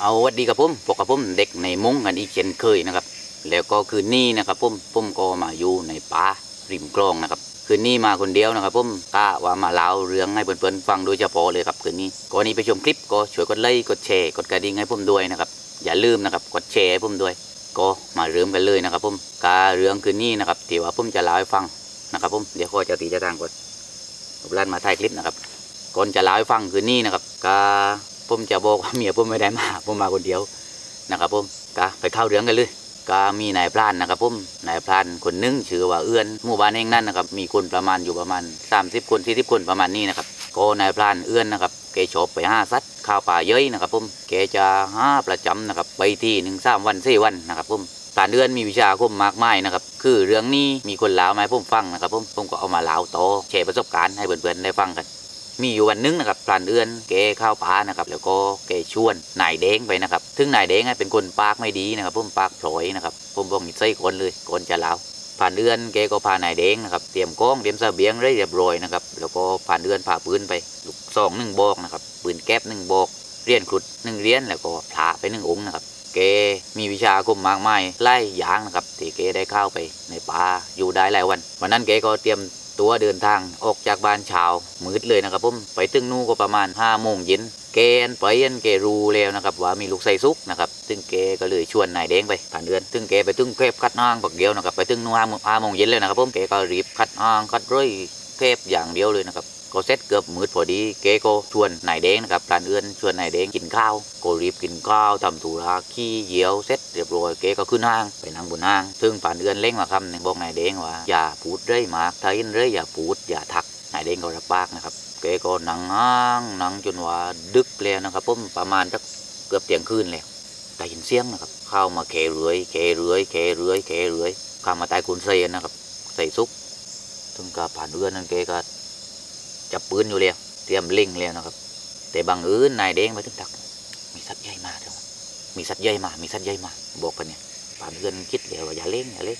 เอาวัดดีกับผมพวกกับผมเด็กในมุ้งกันอีกเช่นเคยนะครับ แล้วก็คืนนี้นะครับผมผมก็มาอยู่ในป่าริมคลองนะครับ คืนนี้มาคนเดียวนะครับผมกะว่ามาเล่าเรื่องให้เพื่อนๆฟังโดยเฉพาะเลยครับคืนนี้ก่อนนี้ไปชมคลิปก็ช่วยกดไลค์กดแชร์กดกระดิ่งให้ผมด้วยนะครับ อย่าลืมนะครับกดแชร์ให้ผมด้วย ก็มาเริ่มกันเลยนะครับผมกาเรื่องคืนนี้นะครับที่ว่าผมจะเล่าให้ฟังนะครับผมเดี๋ยวข้อจะตีจะทางก่อนผมลั่นมาถ่ายคลิปนะครับก่อนจะเล่าให้ฟังคืนนี้นะครับกา ผมจะบอกว่าเมียผมไม่ได้มาผมมาคนเดียวนะครับผมกาไปเข้าเรื่องกันเลยก็มีนายพรานนะครับผมนายพรานคนนึงชื่อว่าเอื้อนหมู่บ้านเองนั่นนะครับมีคนประมาณอยู่ประมาณ 30 คน40คนประมาณนี้นะครับก็นายพรานเอื้อนนะครับแกชอบไปห้าสัตว์ข้าวป่าเย้ยนะครับผมแกจะห้าประจำนะครับไปที่หนึ่งสามวันสี่วันนะครับผมพรานเอื้อนมีวิชาคมมากมายนะครับคือเรื่องนี้มีคนเล่ามาให้ผมฟังนะครับผมผมก็เอามาเล่าต่อแชร์ประสบการณ์ให้เพื่อนๆได้ฟังกัน มีอยู่วันหนึงนะครับพรานเอื้อนแกเข้าป่านะครับแล้วก็แกชวนนายแดงไปนะครับซึ่งนายแดงเป็นคนปากไม่ดีนะครับผมปากพลอยนะครับผมบอกนิสัยคนเลยคนจะเล่าผ่านเอือนแกก็พานายแดงนะครับเตรียมกล้องเตรียมเสบียงได้เรียบร้อยนะครับแล้วก็ผ่านเอือนพาปืนไปลูกซองหนึ่งบอกนะครับปืนแก๊ปหนึ่งบอกเรียนครุดหนึ่งเรียนแล้วก็พระไปหนึ่งองค์นะครับแกมีวิชาอาคมมากมายไล่ยางนะครับที่แกได้เข้าไปในป่าอยู่ได้หลายวันวันนั้นแกก็เตรียม ตัวเดินทางออกจากบ้านเช้ามืดเลยนะครับผมไปตึ้งนู่นก็ประมาณ5้าโมงเย็นแกนไปยันแกรู้แล้วนะครับว่ามีลูกไส้ซุกนะครับซึ่งแกก็เลยชวนนายแดงไปผ่านเดือนซึ่งแกไปตึ้งเคบคัดห้างปักเดียวนะครับไปตึ้งนู่นห้าโมงเย็นเลยนะครับผมแกก็รีบคัดห้างคัดร้อยเคบอย่างเดียวเลยนะครับ ก็เสร็จเกือบมืดพอดีแกก็ชวนนายแดงนะครับพรานเอื้อนชวนนายแดงกินข้าวก็รีบกินข้าวทำธุระขี้เยี่ยวเสร็จเรียบร้อยแกก็ขึ้นห้างไปนั่งบนห้าง ซึ่งผ่านเอื้อนเล่งมาคำหนึ่งบอกนายแดงว่าอย่าพูดเรื่อยมากถ้าเห็นเรื่อยอย่าพูดอย่าทักนายแดงก็รับปากนะครับแกก็นั่งห้างนั่งจนว่าดึกแล้วนะครับผมประมาณสักเกือบเที่ยงคืนแล้วได้ยินเสียงนะครับเข้ามาแขเรือยแขเรือยแขเรือยแขเรือยข้ามาใต้กุนเซยนนะครับใส่ซุกซึ่งก็ผ่านเอื้อนนั่นแกก็ จับปืนอยู่แล้วเตรียมเล็งแล้วนะครับ แต่บางเอิญนายแดงไปถึงดัก มีสัตว์ใหญ่มาเถอะมีสัตว์ใหญ่มา มีสัตว์ใหญ่มา บอกกันเนี่ยป่านเอิญคิดแล้วว่าอย่าเล่งอย่าเล่ง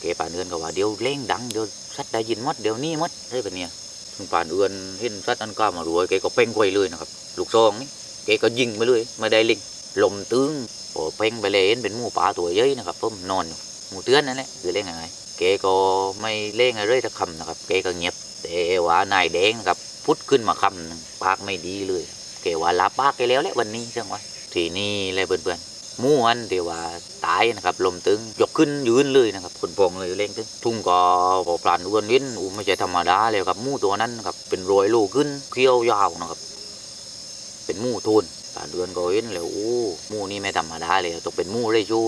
แกป่านเอิญก็ว่าเดี๋ยวเล่งดังเดี๋ยวสัตว์ได้ยินมดเดี๋ยวนี้มดเฮ้ยเป็นเนี่ยซึ่งป่านเอิญเห็นสัตว์อันก้ามารวยแกก็เพ่งไว้เลยนะครับลูกซองนี่แกก็ยิงไปเลยไม่ได้เล็งลมตึงพอเพ่งไปเลยเห็นเป็นหมูป่าตัวใหญ่นะครับผมนอนอยู่หมูเตือนนั่นแหละคือเล่งยังไงแกก็ไม่เล่งอะไรสักคำนะครับแกก็เงียบ แต่ว่านายแดงนะครับพุดขึ้นมาคำหนึ่งปากไม่ดีเลยแกว่าลาปากแกแล้วแหละวันนี้จังวะทีนี้เลยเพื่อนๆมู่อันที่ว่าตายนะครับลมตึงยกขึ้นยืนเลยนะครับคนพองเลยเล่งตึงทุ่งก็พอปลานอ้วนวินอูไม่ใช่ธรรมดาเลยครับมู่ตัวนั้นนะครับเป็นรอยลูกขึ้นเขี้ยวยาวนะครับ เป็นมู่ทุนปลานเอือนก็เห็นแล้วโอ้มู่นี่ไม่ธรรมดาเลยต้องเป็นมู่เลยชู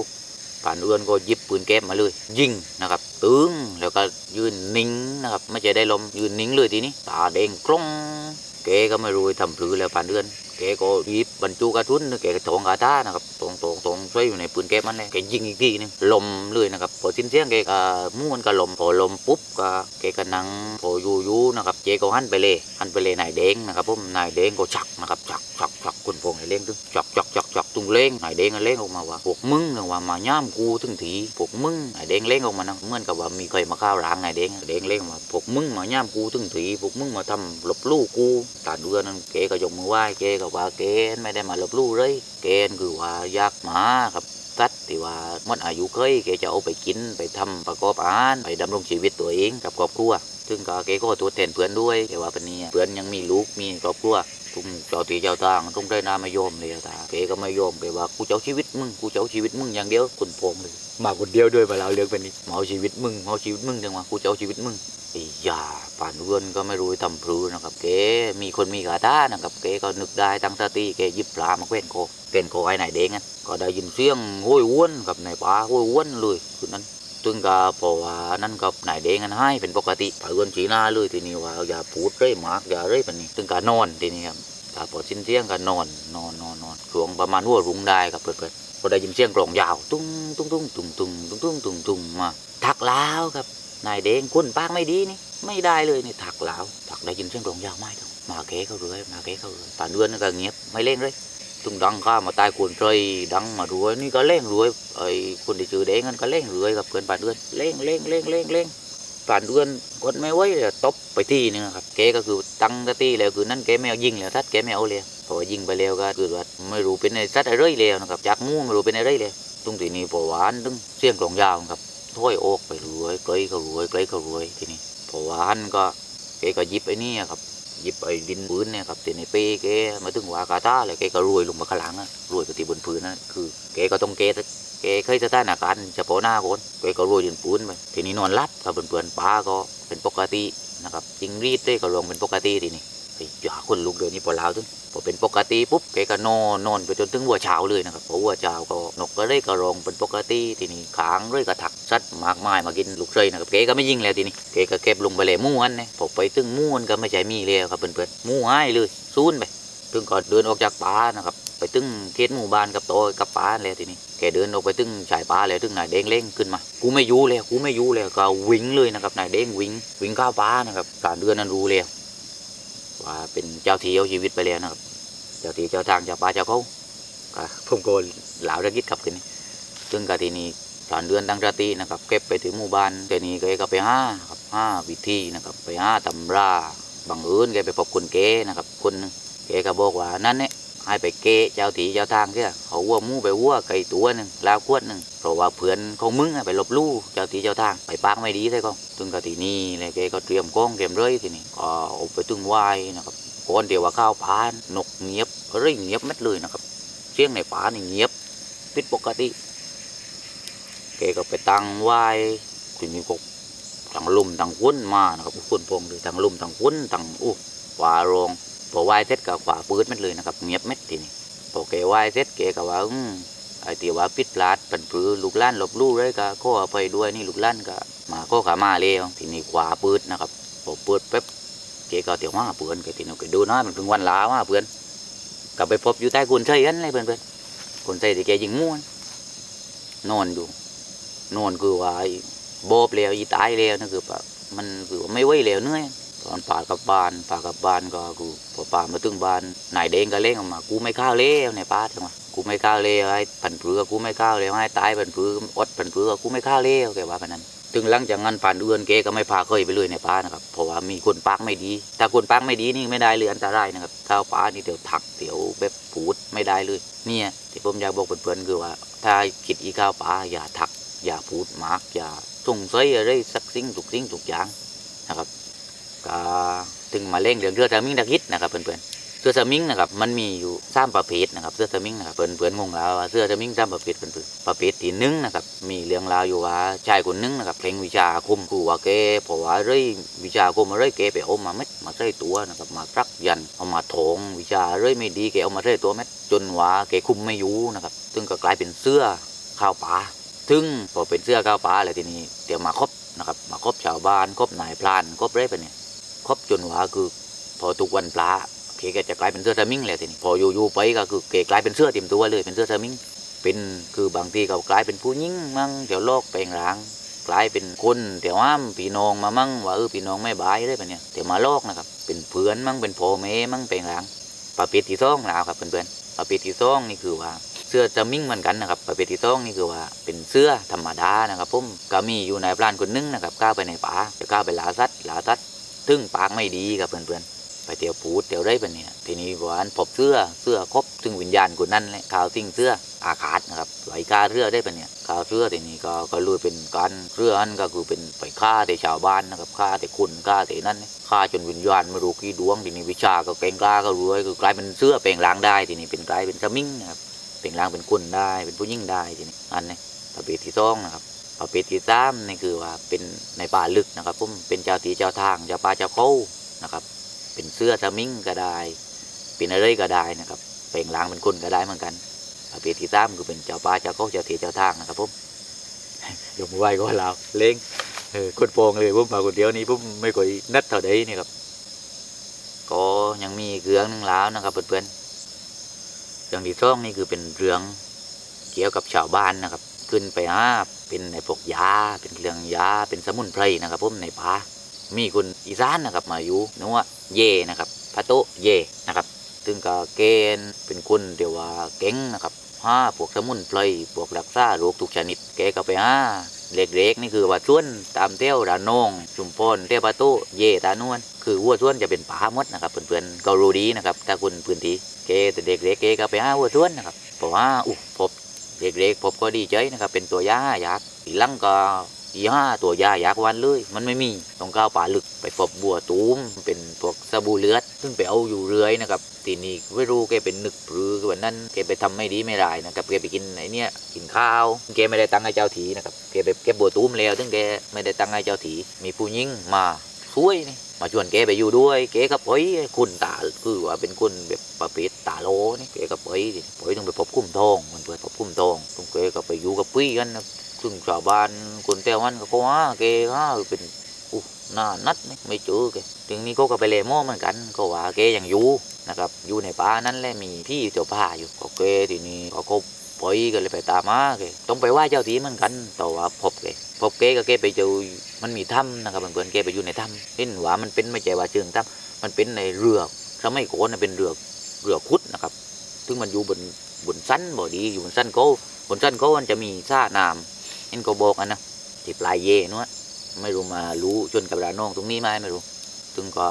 ปลานเอือนก็ยิบปืนแก๊ปมาเลย ยิงนะครับ ตึงแล้วก็ยืนนิ่งนะครับ ไม่ใช่ได้ลมยืนนิ่งเลยทีนี้ ตาแดงกล้องแกก็ไม่รู้ทำพลือแล้วปลานเอือนแกก็ยิบบรรจุกระทุนแกก็ถองกระตานะครับตรงตรงตรงใส่อยู่ในปืนแก๊ปมันเลยแกยิงอีกทีนึงลมเลยนะครับพอสิ้นเสียงแกก็มู่นก็ลมพอลมปุ๊บก็แกก็นั่งพออยู่อยู่นะครับเจก็หันไปเลยหันไปเลยนายแดงนะครับผมนายแดงก็ฉักนะครับฉักฉักฉักคุณพงษ์ให้เล่งตึงฉักฉักฉักฉัก ตุงเล่งนายแดงเล่งออกมาว่าพวกมึงเนี่ยว่ามาย่ามกูถึงทีพวกมึงนายแดงเล่งออกมานะเหมือนกับว่ามีใครมาข้าวร้างนายแดงนายแดงเล่งมาพวกมึงมาย่ามกูถึงทีพวกมึงมาทำหลบลู่กูตาเดือนนั้นแกก็ยกมือไหว้แกก็ว่าแกไม่ได้มาหลบลู่เลยแกคือว่าอยากหมาครับสัตว์ที่ว่าหมดอายุเคยแกจะเอาไปกินไปทำประกอบอาหารไปดำรงชีวิตตัวเองกับครอบครัว ซึ่งก็แกก็ตัวแทนเพื่อนด้วยแต่ว่าเป็นนี้เพื่อนยังมีลูกมีครอบครัว ทุ่งเจ้าตีเจ้าทางต้องได้นาไม่ยอมเลยตาแกก็ไม่ยอมแกว่ากูจะเอาชีวิตมึงกูจะเอาชีวิตมึงอย่างเดียวคุณพงเลยมาคนเดียวด้วยเวลาเรื่องเป็นนี้มาเอาชีวิตมึงมาเอาชีวิตมึงจังวะกูจะเอาชีวิตมึงไอ้ยาป่านเอื้อนก็ไม่รู้ทำพลูนะครับแกมีคนมีกาตานะครับแกก็นึกได้ตั้งสติแกหยิบปลามาเว้นโคเว้นโคไอ้ไหนเด้งอะก็ได้ยินเสียงโห้ยอ้วนกับในป่าโห้ยอ้วนเลยคืนนั้น ซึ่งก็เพราะว่านั่นก็นายเด้งกันให้เป็นปกติเพื่อนชี้หน้าเลยทีนี้ว่าอย่าพูดเร่ยมากอย่าเร่ยแบบนี้ซึ่งก็นอนทีนี้ครับถ้าพอสิ้นเสียงก็นอนนอนนอนนอนช่วงประมาณหัวรุ่งได้ครับเพื่อนๆพอได้ยินเสียงกลองยาวตุ้งตุ้งตุ้งตุ้งตุ้งตุ้งตุ้งตุ้งตุ้งมาทักแล้วครับนายเด้งคุณปากไม่ดีนี่ไม่ได้เลยนี่ทักแล้วทักได้ยินเสียงกลองยาวไม่ต้องมาเก๋เขาเรื่อยมาเก๋เขาเรื่อยป่านเดือนก็เงียบไม่เล่นเลย ตึงดังข้ามาตายควรใจดังมาด้วยนี่ก็เล่งรวยไอ้คนที่ชื่อเด้งนั่นก็เล่งรวยกับเพื่อนป่านเดือนเล่งเล่งเล่งเล่งเล่งผ่านเดือนกดไม่ไหวเลยตบไปที่นึงครับแกก็คือตั้งติแล้วคือนั่นแกไม่เอายิงแล้วทัดแกไม่เอาเลยพราะว่ายิงไปแล้วก็คือว่าไม่รู้เป็นไอ้สัตว์อะไรแล้วนะครับจากมู่ไม่รู้เป็นอะไรเลยตรงที่นี้พอหวานตึงเสียงกลองยาวครับถ้อยโอกไปรวยไกลเขารวยไกลเขารวยทีนี้พอหวานก็แกก็ยิบไอ้นี่ครับ หยิบไอ้ดินปืนเนี่ยครับตีในเป้แกมาถึงวากาตาเลยแกก็รวยลงมาข้างหลังอะรวยกับที่บนพื้นนั่นคือแกก็ต้องเกตแกเคยสถานการณ์เฉพาะหน้าคนแกก็รวยจนปูนไปทีนี้นอนรับครับเพื่อนๆป้าก็เป็นปกตินะครับจิงรีดได้ก็ลงเป็นปกติทีนี้ ไอ้ยาคนลุกเดี๋ยวนี้พอลาวถึงพอเป็นปกติปุ๊บแกก็นอนนอนไปจนถึงหัวเช้าเลยนะครับพอหัวเช้าก็นกก็ได้กระรองเป็นปกติทีนี้ค้างเลยกระถักสัตว์มากมายมากินลูกเรยนะครับแกก็ไม่ยิงแล้วทีนี้แกก็เก็บลงไปเลยม้วนเนี่ยพอไปถึงม้วนก็ไม่ใช่มีแล้วครับเพื่อนๆมู่ให้เลยซูนไปถึงก็เดินออกจากป่านะครับไปตึงเขตหมู่บ้านกับโตกับป่าแล้วทีนี้แกเดินออกไปตึงชายป่าแล้วตึงนายเด้งเล่งขึ้นมา กูไม่ยู่แล้วกูไม่ยู่แล้วก็วิ่งเลยนะครับนายเด้งวิ่งวิ่งข้าป่านะครับการเดือนนั้นรู้แล้ว ว่าเป็นเจ้าที่เอาชีวิตไปแล้วนะครับ เจ้าที่เจ้าทางเจ้าป่าเจ้าเขาก็ผมก็หลาวระกิดขับขึ้นซึ่งกะทีนี้ตอนเดือนตั้งสตินะครับ เก็บไปถึงหมู่บ้านแต่นี้แกก็ไปห้าครับห้าวิธีนะครับ ไปห้าตำราบางอื่นแกไปพบคนเก๋นะครับคนหนึ่กก็บอกว่านั่นเนี่ย ให้ไปเกะเจ้าถีเจ้าทางเสียเขาวัวมูไปวัวไก่ตัวหนึ่งลาวขวดหนึ่งเพราะว่าเพื่อนของมึงไปหลบลู่เจ้าถีเจ้าทางไปปากไม่ดีใช่ก็ถึงกะทีนี้เลยแกก็เตรียมกล้องเตรียมเรื่อยทีนี้ก็เอาไปตึงไวายนะครับก่อนเดี๋ยวว่าข้าวพานนกเงียบเรื่อยเงียบเม็ดเลยนะครับเสียงในป่านี่เงียบผิดปกติแกก็ไปตั้งไวายทีนี้ก็ตั้งลุ่มตั้งคุ้นมานะครับคุ้นพงเลยตั้งลุ่มตั้งคุ้นตั้งอู้ป่าโรง พอไหวายเสร็จก็ขวาปืดม็ดเลยนะครับ เงียบเม็ดทีนี้พอแกไหวายเสร็จแกก็ว่าอืมไอ้ที่ว่าปิดพลาดเป็นปือลูกล้านหลบลู่เลยก็ขออภัยด้วยนี่ลูกล้านก็มาก็ขามาเลยทีนี้ขวาปืดนะครับพอปืดแป๊บแกก็เตียวมาเพื่อนแกทีนี้แกดูน้อยมันถึงวันลาว่าเพื่อนก็ไปพบอยู่ใต้กุนเชยกันเลยเพื่อนเพื่อนกุนเชยที่แกยิงม้วนนอนอยู่นอนคือว่าไอ้โบแล้วอีตายแล้วนั่นคือแบบมันคือว่าไม่ไหวแล้วเนื่อย ตอนป่ากับบ้านป่ากับบ้านก็กูพอป่ามาถึงบ้านนายเด้งก็เล่งออกมา กูไม่ข้าวเล้วในป่าใช่ไหมกูไม่ข้าวเล้วไอ้ผันผือกูไม่ข้าวเล้วให้ตายผันผืออดผันผือกูไม่ข้าวเล้วแกว่าแบบนั้นถึงหลังจากนั้นผ่านเดือนเกก็ไม่พาเคยไปเลยในป่านะครับเพราะว่ามีคนปากไม่ดี ถ้าคนปากไม่ดีนี่ไม่ได้เลยอันตรายนะครับข้าวป่านี่เดี๋ยวถักเดี๋ยวแบบผูดไม่ได้เลย เนี่ยที่ผมอยากบอกเพื่อนๆคือว่า ถ้าคิดอีข้าวป่าอย่าถัก อย่าพูดมากอย่าสงสัยอะไรสักสิ่งทุกสิ่งทุกอย่างนะครับ ก็ถึงมาเล่งเรื่องเรือสมิงตะคิดนะครับเพื่อนๆเสื้อสมิงนะครับมันมีอยู่สามประเภทนะครับเสื้อสมิงนะครับเพื่อนๆงงแล้วเสื้อสมิงสามประเภทเพื่อนๆประเภทที่หนึ่งนะครับมีเรื่องราวอยู่ว่าชายคนหนึงนะครับเพลงวิชาอาคมครูว่าแกเพราะว่าเรื่อยวิชาอาคมอะไรแกไปเอามาเม็ดมาใส่ตัวนะครับมารักยันเอามาโถงวิชาเรื่อยไม่ดีแกเอามาใส่ตัวเม็ดจนว่าแกคุมไม่อยู่นะครับซึ่งก็กลายเป็นเสื้อข้าวป่าถึงพอเป็นเสื้อข้าวป่าแล้วทีนี้เดี๋ยวมาครบนะครับมาครบชาวบ้านครบนายพรานครบเรื่อยไปเนี่ย ครบจนว่าคือพอทุกวันปลาเกก็จะกลายเป็นเสื้อสมิงแล้วทีนี้พออยู่ๆไปก็คือเกกลายเป็นเสื้อเต็มตัวเลยเป็นเสื้อสมิงเป็นคือบางทีก็กลายเป็นผู้หญิงมั่งเดี๋ยวโลกแปลงร่างกลายเป็นคนเดี๋ยวห้ามพี่น้องมามั่งว่าเออพี่น้องไม่บายได้ปะเนี่ยเดี๋ยวมาโลกนะครับเป็นเพื่อนมั่งเป็นพ่อแม่มั่งแปลงร่างประเภทที่สองแล้วครับเพื่อนๆประเภทที่สองนี่คือว่าเสื้อสมิงเหมือนกันนะครับประเภทที่สองนี่คือว่าเป็นเสื้อธรรมดานะครับผมก็มีอยู่ในพรานคนหนึงนะครับก้าวไปในป่าจะก้าวไปลาสัตว์ลาสัตว ตึงปากไม่ดีกับเพื่อนๆไปเตียวพูดเตียวได้ปะเนี่ยทีนี้หวานพบเสื้อเสื้อครบซึ่งวิญญาณคนนั้นแหละข่าวสิ่งเสื้ออาคาดนะครับไหลกาเรือได้ปะเนี่ยข่าวเสื้อทีนี้ก็ก็รู้เป็นการเสื้ออันก็คือเป็นไปฆ่าแต่ชาวบ้านนะครับฆ่าแต่คุณฆ่าแต่นั่นฆ่าจนวิญญาณไม่รู้กี่ดวงทีนี้วิชาก็เก่งกล้าก็รวยคือกลายเป็นเสื้อเปล่งล้างได้ทีนี้เป็นกลายเป็นสมิงนะครับเปล่งล้างเป็นคุณได้เป็นผู้ยิ่งได้ทีนี้อันนี้ประเภทที่สองนะครับ ประเภทที่สามนี่คือว่าเป็นในป่าลึกนะครับผมเป็นเจ้าตีเจ้าทางเจ้าป่าเจ้าเขานะครับ เป็นเสื้อสมิงก็ได้ เป็นอะไรก็ได้นะครับเป่งลางเป็นคนก็ได้เหมือนกันประเภทที่สามคือเป็นเจ้าป่าเจ้าเขาเจ้าตีเจ้าทางนะครับผมยกมือไหว้ก็ลาวเล้งเออคนโปองเลยผมมาคนเดียวนี้ผมไม่ค่อยนัดเท่าใดนี่ครับก็ยังมีเรื่องหนึงแล้วนะครับเพื่อนๆเรื่องที่สองนี่คือเป็นเรื่องเกี่ยวกับชาวบ้านนะครับ ขึ้นไปหาเป็นในพวกยาเป็นเรื่องยาเป็นสมุนไพรนะครับผมในป่ามีคนอีสานนะครับมาอยู่นึกว่าเย่นะครับพระโตเย่นะครับซึ่งก็เกณฑ์เป็นคนเดียวว่าเก่งนะครับห้าพวกสมุนไพรพวกรักษาโรคทุกชนิด แกก็ไปห้าเล็กๆนี่คือว่าส่วนตามเที่ยวระนองชุมพรเที่ยวประตูเยตานวน คือวัวส่วนจะเป็นป่าหมดนะครับเพื่อนๆก็รู้ดีนะครับถ้าคุณพื้นที่เกแต่เด็กๆเกก็ไปหาวัวส่วนนะครับเพราะว่าอุ๊พบ เด็กๆพบก็ดีใจนะครับเป็นตัวยาอยากอีหลังก็อีห้าตัวยาอยากวันเลย มันไม่มีต้องก้าวป่าลึกไปพบบัวตูมเป็นพวกสบู่เลือดซึ่งไปเอาอยู่เรื่อยนะครับทีนี้ไม่รู้แกเป็นนึกหรือวันนั้นแกไปทำไม่ดีไม่ได้นะครับแกไปกินไอ้เนี่ยกินข้าวแกไม่ได้ตังค์ให้เจ้าถีนะครับแกไปเก็บบัวตูมแล้วซึ่งแกไม่ได้ตังค์ให้เจ้าถีมีผู้หญิงมาช่วยนี่ มาชวนแกไปอยู่ด้วยแกก็ปล่อยคุณตาคือว่าเป็นคนแบบประเภทตาโลนี่แกก็ปล่อยดิป๋อยต้องไปพบคุ้มทองมันเปิดพบคุ้มทองต้องแกก็ไปอยู่กับพี่กันนะซึ่งชาวบ้านคนเต้วันก็ว่าแกว่าเป็นอู้หน้านัดไม่เจอแกถึงนี้ก็ก็ไปเลหม้อเหมือนกัน ก็ว่าแกยังอยู่นะครับอยู่ในป่านั้นแหละมีพี่เจ้าป่าอยู่ก็แกทีนี้เขาก็ ปล่อยกันเลยไปตามมาแกต้องไปไหว้เจ้าทีเหมือนกันแต่ว่าพบแกพบแกก็แกไปเจอมันมีถ้ำนะครับเพื่อนๆแกไปอยู่ในถ้ำเห็นว่ามันเป็นไม่ใช่ว่าเชิงถ้ำมันเป็นในเรือสมัยก่อนนะเป็นเรือเรือคุดนะครับซึ่งมันอยู่บนบนสั้นบ่ดีอยู่บนสั้นโก้บนสั้นโก้มันจะมีซ่าน้ำเห็นก็บอกอันนะที่ปลายเย่นู้นไม่รู้มารู้ชนกับราน้องตรงนี้ไหมไม่รู้ถึงก็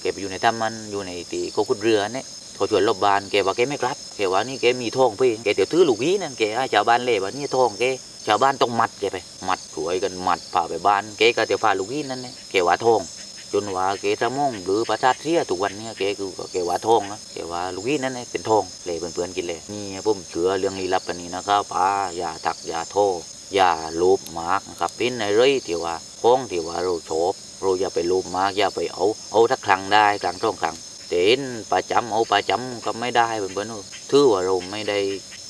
แกไปอยู่ในถ้ำมันอยู่ในตีโคขุดเรือเนี่ย เขาชวนลบบานแกว่าแกไม่กลับแกว่านี่แกมีทองพี่แกเดี๋ยวถือลูกพี่นั่นแกให้ชาวบ้านเล่ว่านี่ทองแกชาวบ้านต้องมัดแกไป มัดถวยกันมัดพาไปบ้านแกก็เดี๋ยวพาลูกพี่นั่นเนี่ยแกว่าทองจนว่าแกสมองหรือประชาเสียทุกวันเนี่ยแกคือแกว่าทองนะแกว่าลูกพี่นั่นเนี่ยเป็นทองเลยเพื่อนๆกินเลยนี่ผมเชื่อเรื่องลี้ลับอันนี้นะครับป้าอย่าทักอย่าโทษอย่าลูบมากนะครับเป็นในเรื่อยที่ว่าของที่ว่าเราชอบเราอย่าไปลูบมากอย่าไปเอาเอาทักครั้งได้ครั้งสองครั้ง ห็นประจำเอาประจำก็ไม่ได้เพื่อนๆถือว่าเราไม่ได้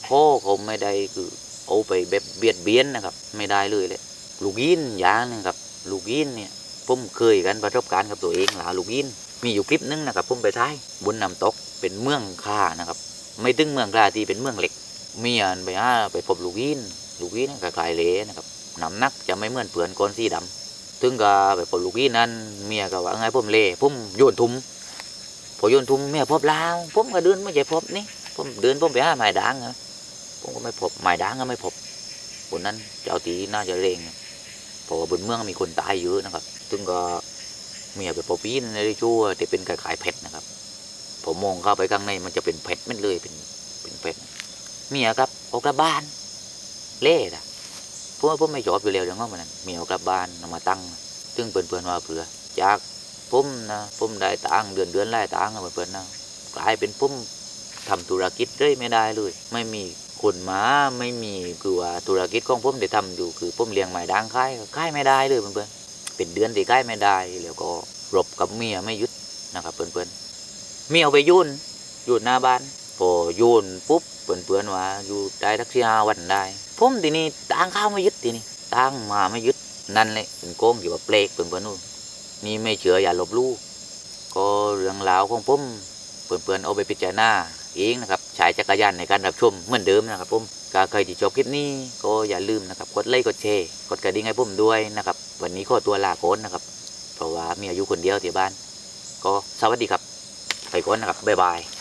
ข้อเขาไม่ได้คือเอาไปแบบเบียดเบียนนะครับ ไม่ได้เลยเลยลูกยินอย่างนึงครับ ลูกยินเนี่ยผมเคยกันประสบการณ์กับตัวเองหลาลูกยินมีอยู่คลิปนึงนะครับผมไปท้ายบนน้ำตกเป็นเมืองค่านะครับ ไม่ถึงเมืองค่าที่เป็นเมืองเหล็กเมียนไปหาไปพบลูกยินลูกวีนี่ก็คลายเหลนะครับน้ำนักจะไม่เหมือนเปลือนก้อนสีดำถึงก็ไปพบลูกวีนั้นเมียก็ว่าไงผมเล่ผมโยนทุ่ม พอโยนทุ่มเมียพบลาวผมก็เดินไม่ใช่พบนี่ผมเดินผมไปหาไม้ด่างนะผมก็ไม่พบไม้ด่างก็ไม่พบบนนั้นเจ้าตีน่าจะเร่งเพราะว่าบนเมืองมีคนตายเยอะนะครับถึงก็เมียไปพบวีนในชั่วที่เป็นคล้ายๆเพชรนะครับ ผมมองเข้าไปข้างในมันจะเป็นเพชรมันเลยเป็นเป็นเพชรเมียครับออกกลับบ้าน เล่นะพวกผมไม่ชอบอยู่แล้วเรื่องของมันนั้นมีเอากลับบ้านเอามาตั้งซึ่งเพื่อนๆว่าเผื่อจาก ผมนะผมได้ตังเดือนเดือนไล่ตังค์เพื่อนๆนะกลายเป็นผมทำธุรกิจเลยไม่ได้เลย ไม่มีคนมาไม่มีคือว่าธุรกิจของผมที่ทำอยู่คือผมเลี้ยงไม้ด่างค่ายค่ายไม่ได้เลยเพื่อนๆเป็นเดือนที่ค่ายไม่ได้แล้วก็รบกับเมียไม่ยุดนะครับเพื่อนๆเมียเอาไปยุ่นยู่นหน้าบ้านพอยุ่นปุ๊บเพื่อนๆว่าอยู่ได้ทักที่ห้าวันได้ผมทีนี้ตั้งข้าวไม่ยึดทีนี้ตั้งมาไม่ยึดนั่นเลยเป็นโกงอยู่ว่าเปลกเพื่อนๆนู่น นี่ไม่เชื่ออย่าลบลู่ก็เรื่องราวของผมเพื่อนๆเอาไปพิจารณาเองนะครับใช้จักรยานในการรับชมเหมือนเดิมนะครับผมก็ใครที่ชอบคลิปนี้ก็อย่าลืมนะครับกดไลค์กดแชร์กดกระดิ่งให้ผมด้วยนะครับ วันนี้ขอตัวลาโกนนะครับ เพราะว่ามีอายุคนเดียวที่บ้าน ก็สวัสดีครับไปก่อนนะครับบ๊ายบาย